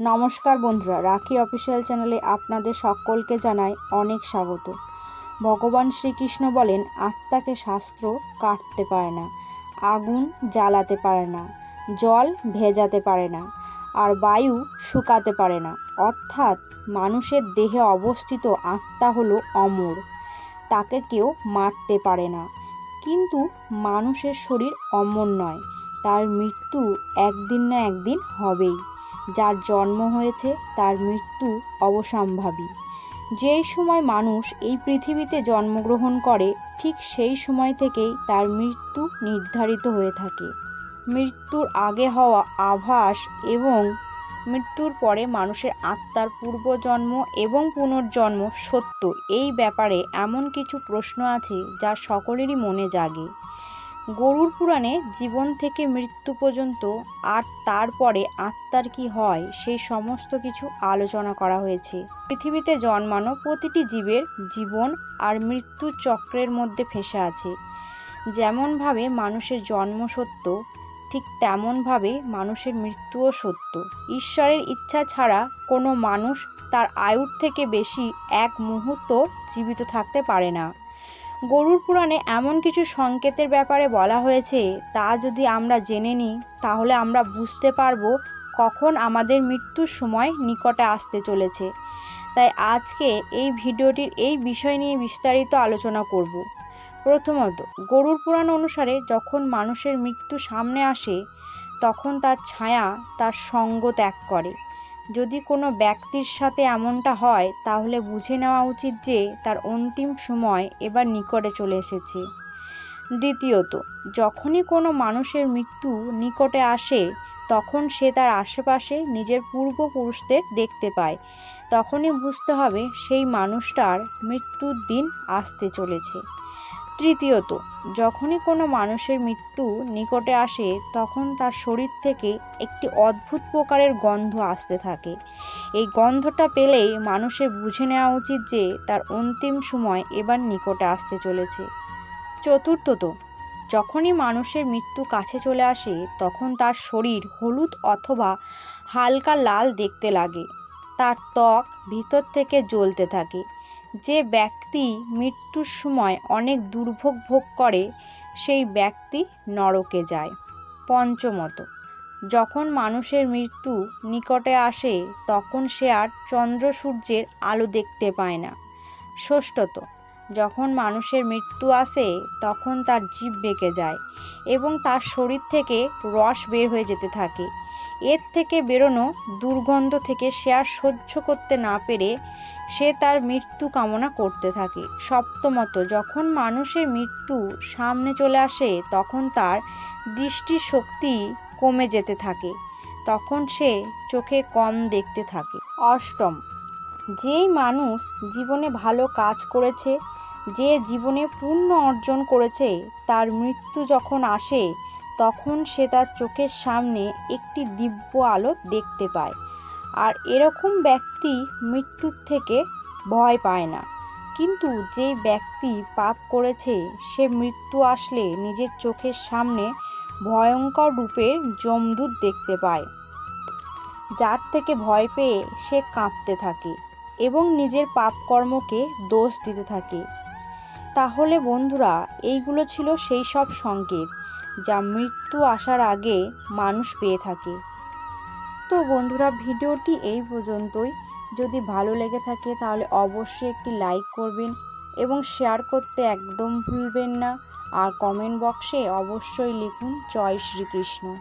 নমস্কার বন্ধুরা, রাখি অফিসিয়াল চ্যানেলে আপনাদের সকলকে জানাই অনেক স্বাগত। ভগবান শ্রীকৃষ্ণ বলেন, আত্মাকে শাস্ত্র কাটতে পারে না, আগুন জ্বালাতে পারে না, জল ভেজাতে পারে না, আর বায়ু শুকাতে পারে না। অর্থাৎ মানুষের দেহে অবস্থিত আত্মা হলো অমর, তাকে কেউ মারতে পারে না। কিন্তু মানুষের শরীর অমর নয়, তার মৃত্যু একদিন না একদিন হবেই। যার জন্ম হয়েছে তার মৃত্যু অবসম্ভাবী। যেই সময় মানুষ এই পৃথিবীতে জন্মগ্রহণ করে, ঠিক সেই সময় থেকেই তার মৃত্যু নির্ধারিত হয়ে থাকে। মৃত্যুর আগে হওয়া আভাস এবং মৃত্যুর পরে মানুষের আত্মার পূর্বজন্ম এবং পুনর্জন্ম সত্য। এই ব্যাপারে এমন কিছু প্রশ্ন আছে যা সকলেরই মনে জাগে। গরুর পুরাণে জীবন থেকে মৃত্যু পর্যন্ত আর তারপরে আত্মার কি হয়, সেই সমস্ত কিছু আলোচনা করা হয়েছে। পৃথিবীতে জন্মানো প্রতিটি জীবের জীবন আর মৃত্যু চক্রের মধ্যে ফেসে আছে। যেমনভাবে মানুষের জন্ম সত্য, ঠিক তেমনভাবে মানুষের মৃত্যুও সত্য। ঈশ্বরের ইচ্ছা ছাড়া কোনো মানুষ তার আয়ুর থেকে বেশি এক মুহূর্ত জীবিত থাকতে পারে না। গরুর পুরাণে এমন কিছু সংকেতের ব্যাপারে বলা হয়েছে, তা যদি আমরা জেনে নিই, তাহলে আমরা বুঝতে পারব কখন আমাদের মৃত্যুর সময় নিকটে আসতে চলেছে। তাই আজকে এই ভিডিওটির এই বিষয় নিয়ে বিস্তারিত আলোচনা করব। প্রথমত, গরুর পুরাণ অনুসারে যখন মানুষের মৃত্যু সামনে আসে, তখন তার ছায়া তার সঙ্গ ত্যাগ করে। যদি কোনো ব্যক্তির সাথে এমনটা হয়, তাহলে বুঝে নেওয়া উচিত যে তার অন্তিম সময় এবার নিকটে চলে এসেছে। দ্বিতীয়ত, যখনই কোনো মানুষের মৃত্যু নিকটে আসে, তখন সে তার আশেপাশে নিজের পূর্বপুরুষদের দেখতে পায়। তখনই বুঝতে হবে সেই মানুষটার মৃত্যুর দিন আসতে চলেছে। তৃতীয়ত, যখনই কোনো মানুষের মৃত্যু নিকটে আসে, তখন তার শরীর থেকে একটি অদ্ভুত প্রকারের গন্ধ আসতে থাকে। এই গন্ধটা পেলেই মানুষের বুঝে নেওয়া উচিত যে, তার অন্তিম সময় এবার নিকটে আসতে চলেছে। চতুর্থত, যখনই মানুষের মৃত্যু কাছে চলে আসে, তখন তার শরীর হলুদ অথবা হালকা লাল দেখতে লাগে। তার ত্বক ভিতর থেকে জ্বলতে থাকে। যে ব্যক্তি মৃত্যুর সময় অনেক দুর্ভোগ ভোগ করে, সেই ব্যক্তি নরকে যায়। পঞ্চমত, যখন মানুষের মৃত্যু নিকটে আসে, তখন সে আর চন্দ্র সূর্যের আলো দেখতে পায় না। ষষ্ঠত, যখন মানুষের মৃত্যু আসে, তখন তার জীব বেঁকে যায় এবং তার শরীর থেকে রস বের হয়ে যেতে থাকে। এর থেকে বেরোনো দুর্গন্ধ থেকে সে আর সহ্য করতে না পেরে সে তার মৃত্যু কামনা করতে থাকে। সপ্তমত, যখন মানুষের মৃত্যু সামনে চলে আসে, তখন তার দৃষ্টি শক্তি কমে যেতে থাকে। তখন সে চোখে কম দেখতে থাকে। অষ্টম, যেই মানুষ জীবনে ভালো কাজ করেছে, যে জীবনে পূর্ণ অর্জন করেছে, তার মৃত্যু যখন আসে তখন সে তার চোখের সামনে একটি দিব্য আলো দেখতে পায়। আর এরকম ব্যক্তি মৃত্যুর থেকে ভয় পায় না। কিন্তু যে ব্যক্তি পাপ করেছে, সে মৃত্যু আসলে নিজের চোখের সামনে ভয়ঙ্কর রূপের যমদূত দেখতে পায়। যার থেকে ভয় পেয়ে সে কাঁপতে থাকে এবং নিজের পাপকর্মকে দোষ দিতে থাকে। তাহলে বন্ধুরা, এইগুলো ছিল সেই সব সংকেত। যা মৃত্যু আসার আগে মানুষ পেয়ে থাকে। তো বন্ধুরা, ভিডিওটি এই পর্যন্তই। যদি ভালো লেগে থাকে তাহলে অবশ্যই একটি লাইক করবেন এবং শেয়ার করতে একদম ভুলবেন না। আর কমেন্ট বক্সে অবশ্যই লিখুন, জয় শ্রীকৃষ্ণ।